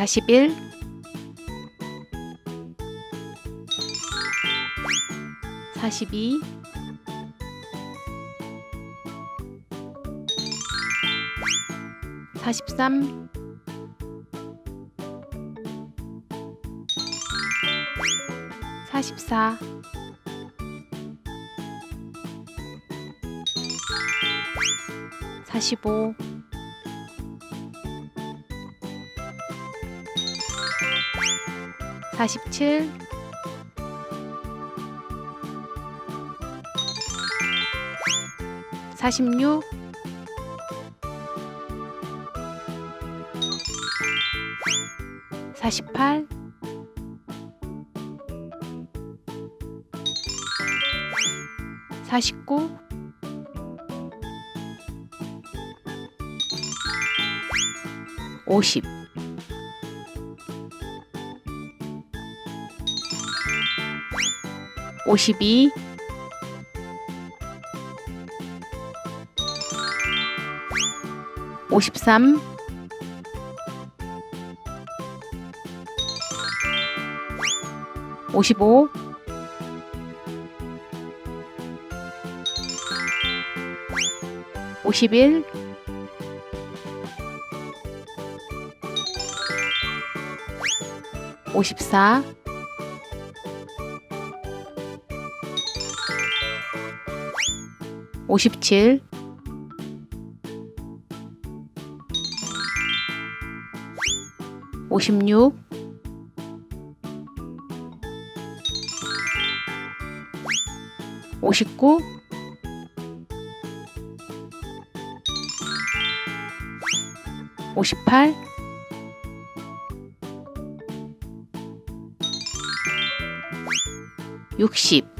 41 42 43 44 45 47 46 48 49 50 52 53 55 51 54 57 56 59 58 60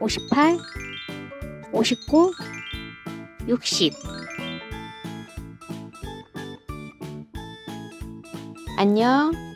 58 59 60 안녕